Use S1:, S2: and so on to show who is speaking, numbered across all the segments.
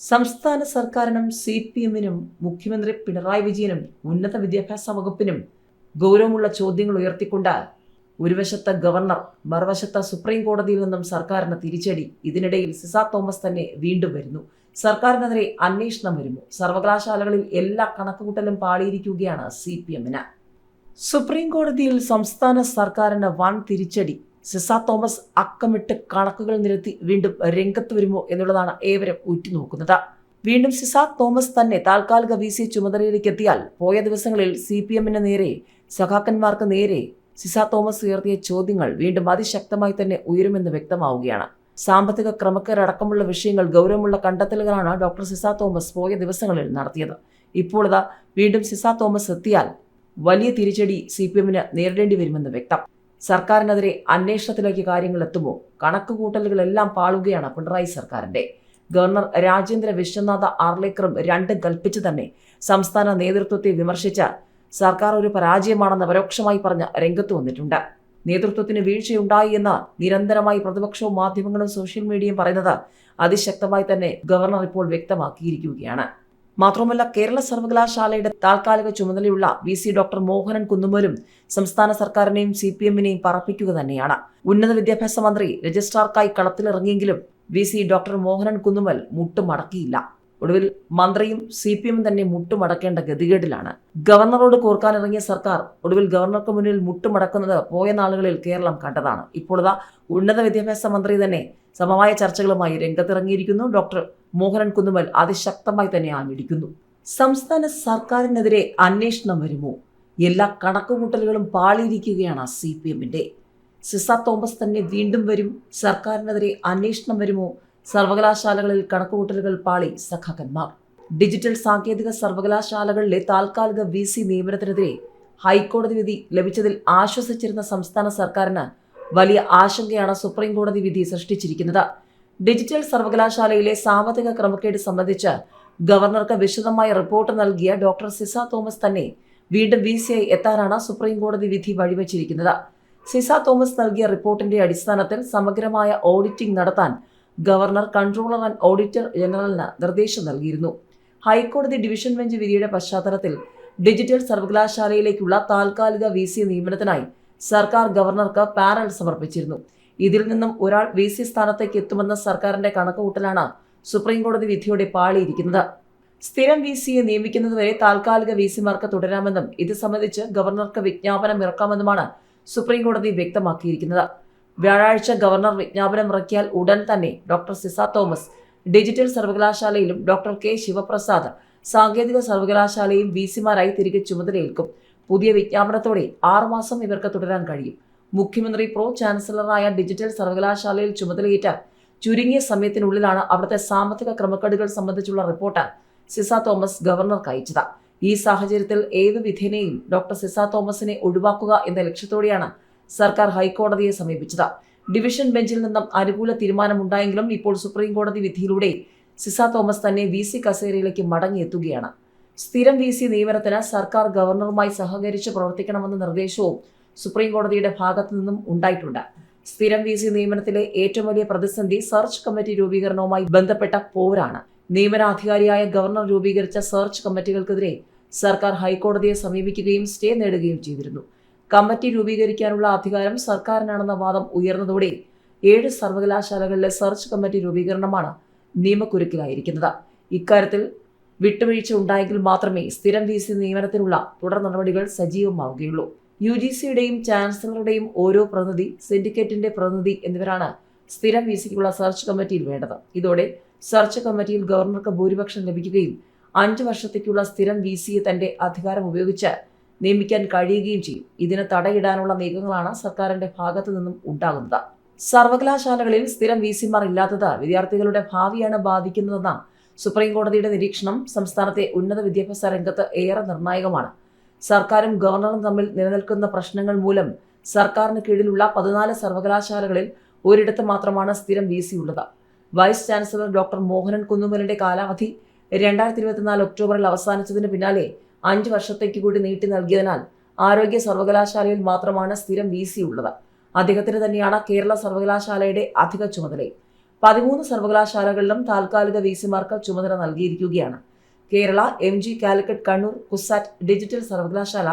S1: സംസ്ഥാന സർക്കാരിനും C P എമ്മിനും മുഖ്യമന്ത്രി പിണറായി വിജയനും ഉന്നത വിദ്യാഭ്യാസ വകുപ്പിനും ഗൗരവമുള്ള ചോദ്യങ്ങൾ ഉയർത്തിക്കൊണ്ട് ഒരു വശത്ത് ഗവർണർ മറുവശത്ത് സുപ്രീം കോടതിയിൽ നിന്നും സർക്കാരിന് തിരിച്ചടി. ഇതിനിടയിൽ സിസ തോമസ് തന്നെ വീണ്ടും വരുന്നു. സർക്കാരിനെതിരെ അന്വേഷണം വരുമോ? സർവകലാശാലകളിൽ എല്ലാ കണക്കുകൂട്ടലും പാളിയിരിക്കുകയാണ് സി പി എമ്മിന്. സുപ്രീം കോടതിയിൽ സംസ്ഥാന സർക്കാരിന് വൻ തിരിച്ചടി. സിസ തോമസ് അക്കമിട്ട് കണക്കുകൾ നിരത്തി വീണ്ടും രംഗത്ത് വരുമോ എന്നുള്ളതാണ് ഏവരും ഉറ്റുനോക്കുന്നത്. വീണ്ടും സിസ തോമസ് തന്നെ താൽക്കാലിക വി സി ചുമതലയിലേക്ക് എത്തിയാൽ പോയ ദിവസങ്ങളിൽ സി പി എമ്മിന് നേരെ സഖാക്കന്മാർക്ക് നേരെ സിസ തോമസ് ഉയർത്തിയ ചോദ്യങ്ങൾ വീണ്ടും അതിശക്തമായി തന്നെ ഉയരുമെന്ന് വ്യക്തമാവുകയാണ്. സാമ്പത്തിക ക്രമക്കേടക്കമുള്ള വിഷയങ്ങൾ ഗൗരവമുള്ള കണ്ടെത്തലുകളാണ് ഡോക്ടർ സിസ തോമസ് പോയ ദിവസങ്ങളിൽ നടത്തിയത്. ഇപ്പോൾ വീണ്ടും സിസ തോമസ് എത്തിയാൽ വലിയ തിരിച്ചടി സി പി എമ്മിന് നേരിടേണ്ടി വരുമെന്ന് വ്യക്തം. സർക്കാരിനെതിരെ അന്വേഷണത്തിലേക്ക് കാര്യങ്ങൾ എത്തുമോ കണക്കുകൂട്ടലുകളെല്ലാം പാളുകയാണ് പിണറായി സർക്കാരിന്റെ ഗവർണർ രാജേന്ദ്ര വിശ്വനാഥ ആർലേക്കറും രണ്ടും കൽപ്പിച്ചു തന്നെ സംസ്ഥാന നേതൃത്വത്തെ വിമർശിച്ച സർക്കാർ ഒരു പരാജയമാണെന്ന് പരോക്ഷമായി പറഞ്ഞ രംഗത്ത് വന്നിട്ടുണ്ട്. നേതൃത്വത്തിന് വീഴ്ചയുണ്ടായി എന്ന് നിരന്തരമായി പ്രതിപക്ഷവും മാധ്യമങ്ങളും സോഷ്യൽ മീഡിയയും പറയുന്നത് അതിശക്തമായി തന്നെ ഗവർണർ ഇപ്പോൾ വ്യക്തമാക്കിയിരിക്കുകയാണ്. മാത്രമല്ല കേരള സർവകലാശാലയുടെ താൽക്കാലിക ചുമതലയുള്ള വി സി ഡോക്ടർ മോഹനൻ കുന്നുമലും സംസ്ഥാന സർക്കാരിനെയും സി പി എമ്മിനെയും പറപ്പിക്കുക തന്നെയാണ്. ഉന്നത വിദ്യാഭ്യാസ മന്ത്രി രജിസ്ട്രാർക്കായി കളത്തിലിറങ്ങിയെങ്കിലും V C doctor Mohanan Kunnummal മുട്ടുമടക്കിയില്ല. ഒടുവിൽ മന്ത്രിയും സി പി എമ്മും തന്നെ മുട്ടുമടക്കേണ്ട ഗതികേടിലാണ്. ഗവർണറോട് കോർക്കാനിറങ്ങിയ സർക്കാർ ഒടുവിൽ ഗവർണർക്ക് മുന്നിൽ മുട്ടുമടക്കുന്നത് പോയ നാളുകളിൽ കേരളം കണ്ടതാണ്. ഇപ്പോഴതാ ഉന്നത വിദ്യാഭ്യാസ മന്ത്രി തന്നെ സമവായ ചർച്ചകളുമായി രംഗത്തിറങ്ങിയിരിക്കുന്നു. ഡോക്ടർ മോഹനൻ കുന്നുമൽ അതിശക്തമായി തന്നെ ആഞ്ഞിടിക്കുന്നു. സംസ്ഥാന സർക്കാരിനെതിരെ അന്വേഷണം വരുമോ? എല്ലാ കണക്കുകൂട്ടലുകളും പാളിയിരിക്കുകയാണ് സി പി എമ്മിന്റെ. സിസ തോമസ് തന്നെ വീണ്ടും വരും. സർക്കാരിനെതിരെ അന്വേഷണം വരുമോ? സർവകലാശാലകളിൽ കണക്കുകൂട്ടലുകൾ പാളി സഖാക്കന്മാർ. ഡിജിറ്റൽ സാങ്കേതിക സർവകലാശാലകളിലെ താൽക്കാലിക വി സി നിയമനത്തിനെതിരെ ഹൈക്കോടതി വിധി ലഭിച്ചതിൽ ആശ്വസിച്ചിരുന്ന സംസ്ഥാന സർക്കാരിന് വലിയ ആശങ്കയാണ് സുപ്രീം കോടതി വിധി സൃഷ്ടിച്ചിരിക്കുന്നത്. ഡിജിറ്റൽ സർവകലാശാലയിലെ സാമ്പത്തിക ക്രമക്കേട് സംബന്ധിച്ച് ഗവർണർക്ക് വിശദമായ റിപ്പോർട്ട് നൽകിയ ഡോക്ടർ സിസ തോമസ് തന്നെ വീണ്ടും വി സി ഐ എത്താനാണ് സുപ്രീം കോടതി വിധി വഴിവെച്ചിരിക്കുന്നത്. സിസ തോമസ് നൽകിയ റിപ്പോർട്ടിന്റെ അടിസ്ഥാനത്തിൽ സമഗ്രമായ ഓഡിറ്റിംഗ് നടത്താൻ ഗവർണർ കൺട്രോളർ ആൻഡ് ഓഡിറ്റർ ജനറലിന് നിർദ്ദേശം നൽകിയിരുന്നു. ഹൈക്കോടതി ഡിവിഷൻ ബെഞ്ച് വിധിയുടെ പശ്ചാത്തലത്തിൽ ഡിജിറ്റൽ സർവകലാശാലയിലേക്കുള്ള താൽക്കാലിക വി സി നിയമനത്തിനായി സർക്കാർ ഗവർണർക്ക് പാനൽ സമർപ്പിച്ചിരുന്നു. ഇതിൽ നിന്നും ഒരാൾ വി സി സ്ഥാനത്തേക്ക് എത്തുമെന്ന സർക്കാരിന്റെ കണക്കുകൂട്ടലാണ് സുപ്രീംകോടതി വിധിയോടെ പാളിയിരിക്കുന്നത്. സ്ഥിരം വി സിയെ നിയമിക്കുന്നതുവരെ താൽക്കാലിക വി സിമാർക്ക് തുടരാമെന്നും ഇത് സംബന്ധിച്ച് ഗവർണർക്ക് വിജ്ഞാപനം ഇറക്കാമെന്നുമാണ് സുപ്രീംകോടതി വ്യക്തമാക്കിയിരിക്കുന്നത്. വ്യാഴാഴ്ച ഗവർണർ വിജ്ഞാപനം ഇറക്കിയാൽ ഉടൻ തന്നെ ഡോക്ടർ സിസ തോമസ് ഡിജിറ്റൽ സർവകലാശാലയിലും ഡോക്ടർ കെ ശിവപ്രസാദ് സാങ്കേതിക സർവകലാശാലയും വി സിമാരായി തിരികെ ചുമതലയേൽക്കും. പുതിയ വിജ്ഞാപനത്തോടെ ആറുമാസം ഇവർക്ക് തുടരാൻ കഴിയും. മുഖ്യമന്ത്രി പ്രോ ചാൻസലറായ ഡിജിറ്റൽ സർവകലാശാലയിൽ ചുമതലയേറ്റ ചുരുങ്ങിയ സമയത്തിനുള്ളിലാണ് അവിടുത്തെ സാമ്പത്തിക ക്രമക്കേടുകൾ സംബന്ധിച്ചുള്ള റിപ്പോർട്ട് സിസ തോമസ് ഗവർണർക്ക് അയച്ചത്. ഈ സാഹചര്യത്തിൽ ഏതു വിധേനയും ഡോക്ടർ സിസ തോമസിനെ ഒഴിവാക്കുക എന്ന ലക്ഷ്യത്തോടെയാണ് സർക്കാർ ഹൈക്കോടതിയെ സമീപിച്ചത്. ഡിവിഷൻ ബെഞ്ചിൽ നിന്നും അനുകൂല തീരുമാനമുണ്ടായെങ്കിലും ഇപ്പോൾ സുപ്രീം കോടതി വിധിയിലൂടെ സിസ തോമസ് തന്നെ വി സി കസേരയിലേക്ക് മടങ്ങിയെത്തുകയാണ്. സ്ഥിരം വി സി നിയമനത്തിന് സർക്കാർ ഗവർണറുമായി സഹകരിച്ച് പ്രവർത്തിക്കണമെന്ന നിർദ്ദേശവും സുപ്രീം കോടതിയുടെ ഭാഗത്തു നിന്നും ഉണ്ടായിട്ടുണ്ട്. സ്ഥിരം വി സി നിയമനത്തിലെ ഏറ്റവും വലിയ പ്രതിസന്ധി സെർച്ച് കമ്മിറ്റി രൂപീകരണവുമായി ബന്ധപ്പെട്ട പോരാണ്. നിയമനാധികാരിയായ ഗവർണർ രൂപീകരിച്ച സെർച്ച് കമ്മിറ്റികൾക്കെതിരെ സർക്കാർ ഹൈക്കോടതിയെ സമീപിക്കുകയും സ്റ്റേ നേടുകയും ചെയ്തിരുന്നു. കമ്മിറ്റി രൂപീകരിക്കാനുള്ള അധികാരം സർക്കാരിനാണെന്ന വാദം ഉയർന്നതോടെ ഏഴ് സർവകലാശാലകളിലെ സെർച്ച് കമ്മിറ്റി രൂപീകരണമാണ് നിയമക്കുരുക്കിലായിരിക്കുന്നത്. ഇക്കാര്യത്തിൽ വിട്ടുവീഴ്ച ഉണ്ടായെങ്കിൽ മാത്രമേ സ്ഥിരം വി സി നിയമനത്തിനുള്ള തുടർ നടപടികൾ സജീവമാവുകയുള്ളൂ. യു ജി സിയുടെയും ചാൻസലറുടെയും ഓരോ പ്രതിനിധി സിൻഡിക്കേറ്റിന്റെ പ്രതിനിധി എന്നിവരാണ് സ്ഥിരം വി സിക്കുള്ള സെർച്ച് കമ്മിറ്റിയിൽ വേണ്ടത്. ഇതോടെ സെർച്ച് കമ്മിറ്റിയിൽ ഗവർണർക്ക് ഭൂരിപക്ഷം ലഭിക്കുകയും അഞ്ച് വർഷത്തേക്കുള്ള സ്ഥിരം വി സിയെ തന്റെ അധികാരം ഉപയോഗിച്ച് നിയമിക്കാൻ കഴിയുകയും ചെയ്യും. ഇതിന് തടയിടാനുള്ള നീക്കങ്ങളാണ് സർക്കാരിന്റെ ഭാഗത്തു നിന്നും ഉണ്ടാകുന്നത്. സർവകലാശാലകളിൽ സ്ഥിരം വി സിമാർ ഇല്ലാത്തത് വിദ്യാർത്ഥികളുടെ ഭാവിയാണ് ബാധിക്കുന്നതെന്ന സുപ്രീം കോടതിയുടെ നിരീക്ഷണം. സംസ്ഥാനത്തെ ഉന്നത വിദ്യാഭ്യാസ രംഗത്ത് ഏറെ നിർണായകമാണ്. സർക്കാരും ഗവർണറും തമ്മിൽ നിലനിൽക്കുന്ന പ്രശ്നങ്ങൾ മൂലം സർക്കാരിന് കീഴിലുള്ള പതിനാല് സർവകലാശാലകളിൽ ഒരിടത്ത് മാത്രമാണ് സ്ഥിരം വി സി ഉള്ളത്. വൈസ് ചാൻസലർ ഡോക്ടർ മോഹനൻ കുന്നുമലിന്റെ കാലാവധി രണ്ടായിരത്തി ഇരുപത്തിനാല് ഒക്ടോബറിൽ അവസാനിച്ചതിന് പിന്നാലെ അഞ്ച് വർഷത്തേക്ക് കൂടി നീട്ടി നൽകിയതിനാൽ ആരോഗ്യ സർവകലാശാലയിൽ മാത്രമാണ് സ്ഥിരം വി സി ഉള്ളത്. അദ്ദേഹത്തിന് തന്നെയാണ് കേരള സർവകലാശാലയുടെ അധിക ചുമതലയും പതിമൂന്ന് സർവകലാശാലകളിലും താൽക്കാലിക വി സിമാർക്ക് ചുമതല നൽകിയിരിക്കുകയാണ്. Kerala M G Calicut Kannur KUSAT digital സർവകലാശാല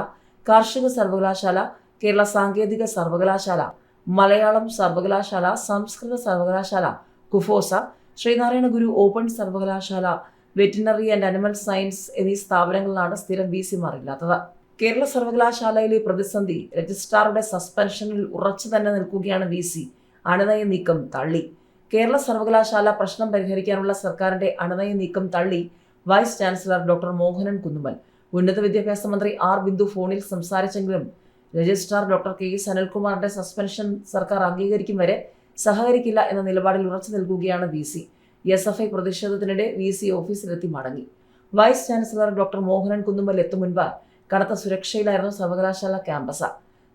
S1: കാർഷിക സർവകലാശാല കേരള സാങ്കേതിക സർവകലാശാല മലയാളം സർവകലാശാല സംസ്കൃത സർവകലാശാല കുഫോസ ശ്രീനാരായണ ഗുരു ഓപ്പൺ സർവകലാശാല വെറ്റിനറി ആൻഡ് അനിമൽ സയൻസ് എന്നീ സ്ഥാപനങ്ങളിലാണ് സ്ഥിരം വി സിമാർ ഇല്ലാത്തത് കേരള സർവകലാശാലയിലെ പ്രതിസന്ധി രജിസ്ട്രാറുടെ സസ്പെൻഷനിൽ ഉറച്ചു തന്നെ നിൽക്കുകയാണ് വി സി അണുനയ നീക്കം തള്ളി. കേരള സർവകലാശാല പ്രശ്നം പരിഹരിക്കാനുള്ള സർക്കാരിന്റെ അണുനയ നീക്കം തള്ളി vice chancellor doctor Mohanan Kunnummal ഉന്നത വിദ്യാഭ്യാസ മന്ത്രി ആർ ബിന്ദു ഫോണിൽ സംസാരിച്ചെങ്കിലും രജിസ്ട്രാർ ഡോക്ടർ കെ എസ് അനിൽകുമാറിന്റെ സസ്പെൻഷൻ സർക്കാർ അംഗീകരിക്കും വരെ സഹകരിക്കില്ല എന്ന നിലപാടിൽ ഉറച്ചു നിൽക്കുകയാണ് V C S F I പ്രതിഷേധത്തിനിടെ V C ഓഫീസിലെത്തി മടങ്ങി. Vice chancellor doctor Mohanan Kunnummal എത്തും മുൻപ് കടുത്ത സുരക്ഷയിലായിരുന്നു സർവകലാശാല ക്യാമ്പസ്.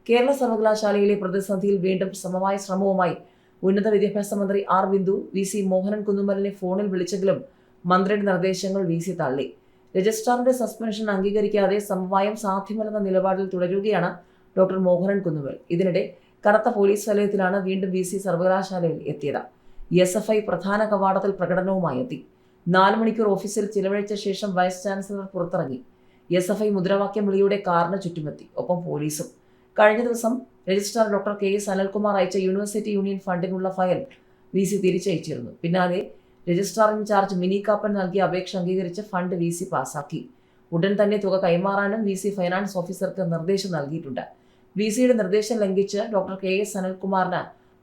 S1: കേരള സർവകലാശാലയിലെ പ്രതിസന്ധിയിൽ വീണ്ടും സമമായ ശ്രമവുമായി ഉന്നത വിദ്യാഭ്യാസ മന്ത്രി R Bindu V C Mohanan കുന്നുമലിനെ ഫോണിൽ വിളിച്ചെങ്കിലും മന്ത്രിയുടെ നിർദ്ദേശങ്ങൾ വി സി തള്ളി. രജിസ്ട്രാറിന്റെ സസ്പെൻഷൻ അംഗീകരിക്കാതെ സമവായം സാധ്യമല്ലെന്ന നിലപാടിൽ തുടരുകയാണ് ഡോക്ടർ മോഹനൻ കുന്നുമൽ ഇതിനിടെ കടുത്ത പോലീസ് വലയത്തിലാണ് വീണ്ടും വി സി സർവകലാശാലയിൽ എത്തിയത്. എസ് എഫ് ഐ പ്രധാന കവാടത്തിൽ പ്രകടനവുമായി എത്തി. നാല് മണിക്കൂർ ഓഫീസിൽ ചിലവഴിച്ച ശേഷം വൈസ് ചാൻസലർ പുറത്തിറങ്ങി. എസ് എഫ് ഐ മുദ്രാവാക്യം വിളിയുടെ കാറിന് ചുറ്റുമെത്തി ഒപ്പം പോലീസും. കഴിഞ്ഞ ദിവസം registrar doctor K S Anilkumar അയച്ച യൂണിവേഴ്സിറ്റി യൂണിയൻ ഫണ്ടിനുള്ള ഫയൽ വി സി തിരിച്ചയച്ചിരുന്നു. പിന്നാലെ രജിസ്ട്രാർ ഇൻചാർജ് മിനി കാപ്പൻ നൽകിയ അപേക്ഷ അംഗീകരിച്ച് ഫണ്ട് വി സി പാസാക്കി. ഉടൻ തന്നെ തുക കൈമാറാനും വി സി ഫൈനാൻസ് ഓഫീസർക്ക് നിർദ്ദേശം നൽകിയിട്ടുണ്ട്. വി സിയുടെ നിർദ്ദേശം ലംഘിച്ച് ഡോക്ടർ കെ എസ് അനിൽകുമാറിന്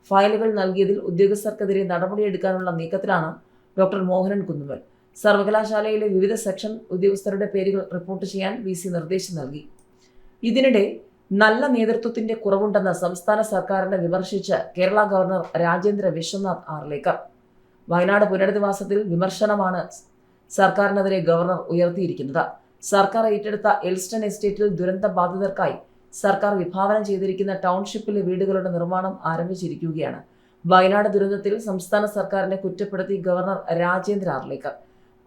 S1: ഫയലുകൾ നൽകിയതിൽ ഉദ്യോഗസ്ഥർക്കെതിരെ നടപടിയെടുക്കാനുള്ള നീക്കത്തിലാണ് ഡോക്ടർ മോഹനൻ കുന്നുമൽ സർവകലാശാലയിലെ വിവിധ സെക്ഷൻ ഉദ്യോഗസ്ഥരുടെ പേരുകൾ റിപ്പോർട്ട് ചെയ്യാൻ വി സി നിർദ്ദേശം നൽകി. ഇതിനിടെ നല്ല നേതൃത്വത്തിന്റെ കുറവുണ്ടെന്ന് സംസ്ഥാന സർക്കാരിനെ വിമർശിച്ച് കേരള ഗവർണർ രാജേന്ദ്ര വിശ്വനാഥ് ആർലേക്കർ. വയനാട് പുനരധിവാസത്തിൽ വിമർശനമാണ് സർക്കാരിനെതിരെ ഗവർണർ ഉയർത്തിയിരിക്കുന്നത്. സർക്കാർ ഏറ്റെടുത്ത എൽസ്റ്റൺ എസ്റ്റേറ്റിൽ ദുരന്ത ബാധിതർക്കായി സർക്കാർ വിഭാവനം ചെയ്തിരിക്കുന്ന ടൗൺഷിപ്പിലെ വീടുകളുടെ നിർമ്മാണം ആരംഭിച്ചിരിക്കുകയാണ്. വയനാട് ദുരന്തത്തിൽ സംസ്ഥാന സർക്കാരിനെ കുറ്റപ്പെടുത്തി ഗവർണർ രാജേന്ദ്ര ആർലേക്കർ.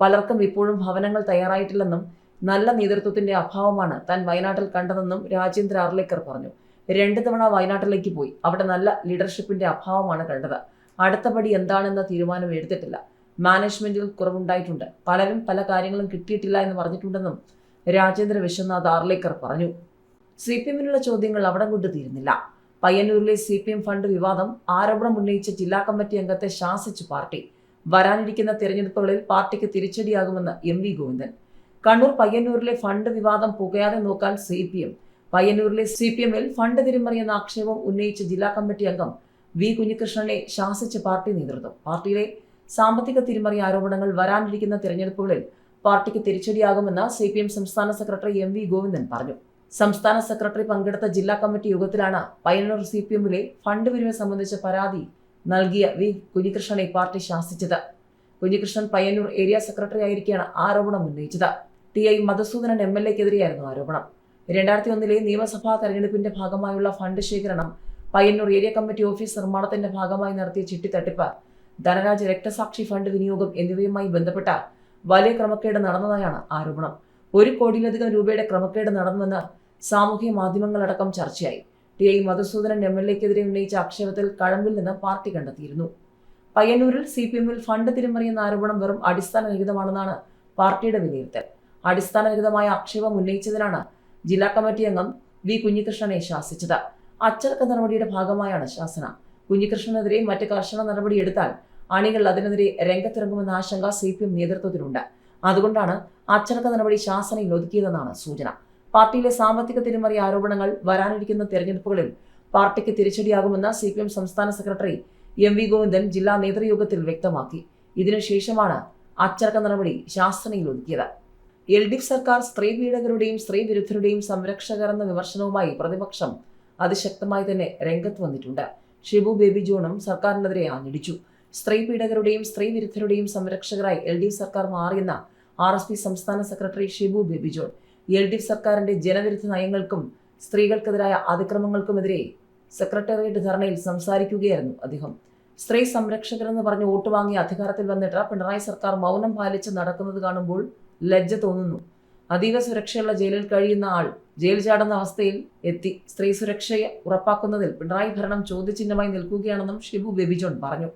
S1: പലർക്കും ഇപ്പോഴും ഭവനങ്ങൾ തയ്യാറായിട്ടില്ലെന്നും നല്ല നേതൃത്വത്തിന്റെ അഭാവമാണ് താൻ വയനാട്ടിൽ കണ്ടതെന്നും രാജേന്ദ്ര ആർലേക്കർ പറഞ്ഞു. രണ്ടു തവണ വയനാട്ടിലേക്ക് പോയി. അവിടെ നല്ല ലീഡർഷിപ്പിന്റെ അഭാവമാണ് കണ്ടത്. അടുത്ത പടി എന്താണെന്ന തീരുമാനം എടുത്തിട്ടില്ല. മാനേജ്മെന്റിൽ കുറവുണ്ടായിട്ടുണ്ട്. പലരും പല കാര്യങ്ങളും കിട്ടിയിട്ടില്ല എന്ന് പറഞ്ഞിട്ടുണ്ടെന്നും രാജേന്ദ്ര വിശ്വനാഥ് ആർലേക്കർ പറഞ്ഞു. സി പി എമ്മിനുള്ള ചോദ്യങ്ങൾ അവിടം കൊണ്ട് തീരുന്നില്ല. പയ്യന്നൂരിലെ സി പി എം ഫണ്ട് വിവാദം ആരോപണം ഉന്നയിച്ച ജില്ലാ കമ്മിറ്റി അംഗത്തെ ശാസിച്ചു പാർട്ടി. വരാനിരിക്കുന്ന തിരഞ്ഞെടുപ്പുകളിൽ പാർട്ടിക്ക് തിരിച്ചടിയാകുമെന്ന് എം വി ഗോവിന്ദൻ. കണ്ണൂർ പയ്യന്നൂരിലെ ഫണ്ട് വിവാദം പുകയാതെ നോക്കാൻ സി പി എം പയ്യന്നൂരിലെ സി പി എമ്മിൽ ഫണ്ട് തിരിമറിയെന്ന ആക്ഷേപം ഉന്നയിച്ച ജില്ലാ കമ്മിറ്റി അംഗം വി കുഞ്ഞികൃഷ്ണനെ ശാസിച്ച പാർട്ടി നേതൃത്വം. പാർട്ടിയിലെ സാമ്പത്തിക തിരിമറി ആരോപണങ്ങൾ വരാനിരിക്കുന്ന തിരഞ്ഞെടുപ്പുകളിൽ പാർട്ടിക്ക് തിരിച്ചടിയാകുമെന്ന് സി പി എം സംസ്ഥാന സെക്രട്ടറി എം വി ഗോവിന്ദൻ പറഞ്ഞു. സംസ്ഥാന സെക്രട്ടറി പങ്കെടുത്ത ജില്ലാ കമ്മിറ്റി യോഗത്തിലാണ് പയ്യന്നൂർ സി പി എമ്മിലെ ഫണ്ട് പിരിവ് സംബന്ധിച്ച പരാതി നൽകിയ വി കുഞ്ഞികൃഷ്ണനെ പാർട്ടി ശാസിച്ചത്. കുഞ്ഞികൃഷ്ണൻ പയ്യന്നൂർ ഏരിയ സെക്രട്ടറി ആയിരിക്കെയാണ് ആരോപണം ഉന്നയിച്ചത്. T I Madhusoodanan M L എക്കെതിരെയായിരുന്നു ആരോപണം. രണ്ടായിരത്തി ഒന്നിലെ നിയമസഭാ തെരഞ്ഞെടുപ്പിന്റെ ഭാഗമായുള്ള ഫണ്ട് ശേഖരണം പയ്യന്നൂർ ഏരിയ കമ്മിറ്റി ഓഫീസ് നിർമ്മാണത്തിന്റെ ഭാഗമായി നടത്തിയ ചിട്ടിത്തട്ടിപ്പ് ധനരാജ് രക്തസാക്ഷി ഫണ്ട് വിനിയോഗം എന്നിവയുമായി ബന്ധപ്പെട്ട വലിയ ക്രമക്കേട് നടന്നതായാണ് ആരോപണം. ഒരു കോടിയിലധികം രൂപയുടെ ക്രമക്കേട് നടന്നുവെന്ന് സാമൂഹ്യ മാധ്യമങ്ങളടക്കം ചർച്ചയായി. T I Madhusoodanan M L എക്കെതിരെ ഉന്നയിച്ച ആക്ഷേപത്തിൽ കഴമ്പിൽ നിന്ന് പാർട്ടി കണ്ടെത്തിയിരുന്നു. പയ്യന്നൂരിൽ സി പി എമ്മിൽ ഫണ്ട് തിരിമറിയെന്ന ആരോപണം വെറും അടിസ്ഥാനരഹിതമാണെന്നാണ് പാർട്ടിയുടെ വിലയിരുത്തൽ. അടിസ്ഥാനരഹിതമായ ആക്ഷേപം ഉന്നയിച്ചതിനാണ് ജില്ലാ കമ്മിറ്റി അംഗം വി കുഞ്ഞികൃഷ്ണനെ ശാസിച്ചത്. അച്ചടക്ക നടപടിയുടെ ഭാഗമായാണ് ശാസന. കുഞ്ഞികൃഷ്ണനെതിരെ മറ്റ് കർശന നടപടി എടുത്താൽ അണികൾ അതിനെതിരെ രംഗത്തിറങ്ങുമെന്ന ആശങ്ക സി പി എം നേതൃത്വത്തിനുണ്ട് അതുകൊണ്ടാണ് അച്ചടക്ക നടപടി ശാസനയിൽ ഒതുക്കിയതെന്നാണ് സൂചന. പാർട്ടിയിലെ സാമ്പത്തിക തിരിമറി ആരോപണങ്ങൾ വരാനിരിക്കുന്ന തെരഞ്ഞെടുപ്പുകളിൽ പാർട്ടിക്ക് തിരിച്ചടിയാകുമെന്ന് സി പി എം സംസ്ഥാന സെക്രട്ടറി എം വി ഗോവിന്ദൻ ജില്ലാ നേതൃയോഗത്തിൽ വ്യക്തമാക്കി. ഇതിനുശേഷമാണ് അച്ചടക്ക നടപടി ശാസനയിൽ ഒതുക്കിയത്. എൽ ഡി എഫ് സർക്കാർ സ്ത്രീ പീഡകരുടെയും സ്ത്രീ വിരുദ്ധരുടെയും സംരക്ഷകർ എന്ന വിമർശനവുമായി പ്രതിപക്ഷം അതിശക്തമായി തന്നെ രംഗത്ത് വന്നിട്ടുണ്ട്. ഷിബു ബേബി ജോണും സർക്കാരിനെതിരെ ആഞ്ഞടിച്ചു. സ്ത്രീ പീഡകരുടെയും സ്ത്രീ വിരുദ്ധരുടെയും സംരക്ഷകരായി എൽ ഡി എഫ് സർക്കാർ മാറിയെന്ന ആർ എസ് പി സംസ്ഥാന secretary Shibu Baby John. L D F സർക്കാരിന്റെ ജനവിരുദ്ധ നയങ്ങൾക്കും സ്ത്രീകൾക്കെതിരായ അതിക്രമങ്ങൾക്കുമെതിരെ സെക്രട്ടേറിയറ്റ് ധർണയിൽ സംസാരിക്കുകയായിരുന്നു അദ്ദേഹം. സ്ത്രീ സംരക്ഷകരെന്ന് പറഞ്ഞ് വോട്ട് വാങ്ങി അധികാരത്തിൽ വന്നിട്ട് പിണറായി സർക്കാർ മൗനം പാലിച്ച് നടക്കുന്നത് കാണുമ്പോൾ ലജ്ജ തോന്നുന്നു. അതീവ സുരക്ഷയുള്ള ജയിലിൽ കഴിയുന്ന ആൾ ജയിൽ ചാടുന്ന അവസ്ഥയിൽ എത്തി. സ്ത്രീ സുരക്ഷയെ ഉറപ്പാക്കുന്നതിൽ പിണറായി ഭരണം ചോദ്യചിഹ്നമായി നിൽക്കുകയാണെന്നും ഷിബു ബെബിജോൺ പറഞ്ഞു.